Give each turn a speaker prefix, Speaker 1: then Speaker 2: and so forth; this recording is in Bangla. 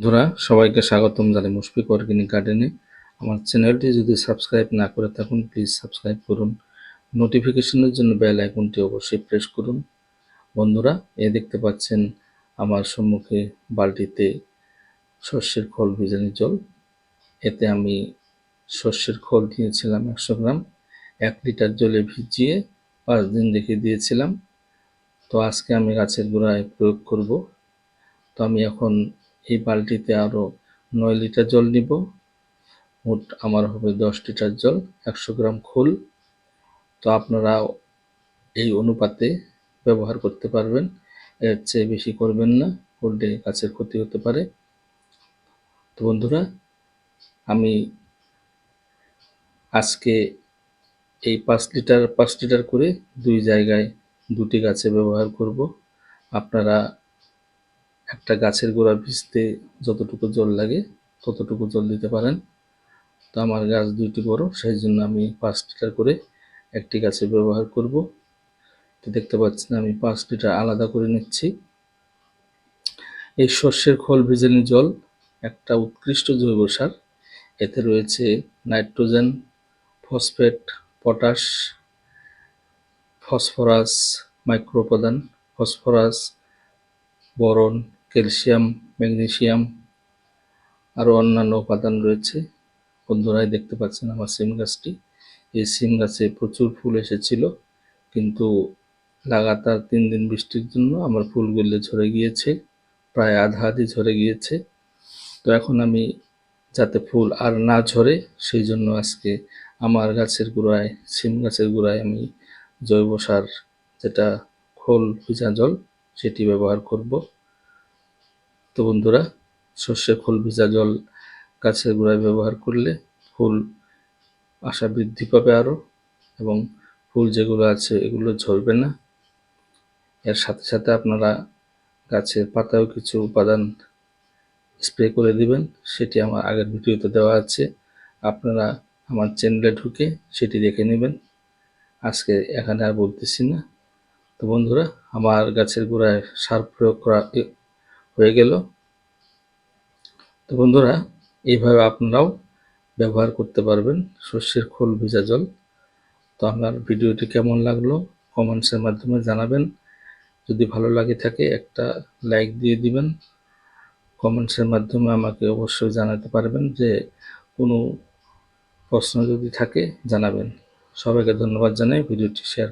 Speaker 1: বন্ধুরা, সবাইকে স্বাগতম জানাই মুশফিক অর্গানিক গার্ডেনে। আমার চ্যানেলটি যদি সাবস্ক্রাইব না করে থাকুন, প্লিজ সাবস্ক্রাইব করুন। নোটিফিকেশনের জন্য বেল আইকনটি অবশ্যই প্রেস করুন। বন্ধুরা, এ দেখতে পাচ্ছেন আমার সম্মুখে বালতিতে শস্যের খোল ভিজানি জল। এতে আমি শস্যের খোল দিয়েছিলাম একশো গ্রাম। এক লিটার জলে ভিজিয়ে পাঁচ দিন রেখে দিয়েছিলাম। তো আজকে আমি গাছের গোড়ায় প্রয়োগ করব। তো আমি এখন এই বালতিতে আরও নয় লিটার জল নিব। মোট আমার হবে দশ লিটার জল, একশো গ্রাম খোল। তো আপনারা এই অনুপাতে ব্যবহার করতে পারবেন। এর চেয়ে বেশি করবেন না, করলে গাছের ক্ষতি হতে পারে। তো বন্ধুরা, আমি আজকে এই পাঁচ লিটার পাঁচ লিটার করে দুই জায়গায় দুটি গাছে ব্যবহার করব। আপনারা একটা গাছের গোড়া ভিজতে যতটুকু জল লাগে ততটুকু জল দিতে পারেন। তো আমার গাছ দুইটি বড়, সেই জন্য আমি পাঁচ লিটার করে একটি গাছে ব্যবহার করব। তো দেখতে পাচ্ছেন আমি পাঁচ লিটার আলাদা করে নিচ্ছি। এই শস্যের খোল ভিজানি জল একটা উৎকৃষ্ট জৈব সার। এতে রয়েছে নাইট্রোজেন, ফসফেট, পটাশ, ফসফরাস, মাইক্রোউপাদান, ফসফরাস, বরন ক্যালসিয়াম, ম্যাগনেসিয়াম আরও অন্যান্য উপাদান রয়েছে। বন্ধুরাই দেখতে পাচ্ছেন আমার সিম গাছটি। এই সিম গাছে প্রচুর ফুল এসেছিল, কিন্তু লাগাতার তিন দিন বৃষ্টির জন্য আমার ফুলগুলো ঝরে গিয়েছে, প্রায় আধা আধি ঝরে গিয়েছে। তো এখন আমি যাতে ফুল আর না ঝরে, সেই জন্য আজকে আমার গাছের গোড়ায়, সিম গাছের গোড়ায় আমি জৈব সার, যেটা খোল, ভিজা জল, সেটি ব্যবহার করব। তো বন্ধুরা, সর্ষে খোল ভিজা জল গাছের গোড়ায় ব্যবহার করলে ফুল আশা বৃদ্ধি পাবে আরও এবং ফুল যেগুলো আছে এগুলো ঝরবে না। এর সাথে সাথে আপনারা গাছের পাতাও কিছু উপাদান স্প্রে করে দিবেন, সেটি আমার আগের ভিডিওতে দেওয়া আছে। আপনারা আমার চ্যানেলে ঢুকে সেটি দেখে নেবেন। আজকে এখানে আর বলতেছি না। তো বন্ধুরা, আমার গাছের গোড়ায় সার প্রয়োগ করা হয়ে গেল। তো বন্ধুরা, এইভাবে আপনারাও ব্যবহার করতে পারবেন শস্যের খোল ভেজা জল। তো আমার ভিডিওটি কেমন লাগল কমেন্টসের মাধ্যমে জানাবেন। যদি ভালো লাগে থাকে, একটা লাইক দিয়ে দিবেন। কমেন্টসের মাধ্যমে আমাকে অবশ্যই জানাতে পারবেন যে কোনো প্রশ্ন যদি থাকে, জানাবেন। সবাইকে ধন্যবাদ জানাই ভিডিওটি শেয়ার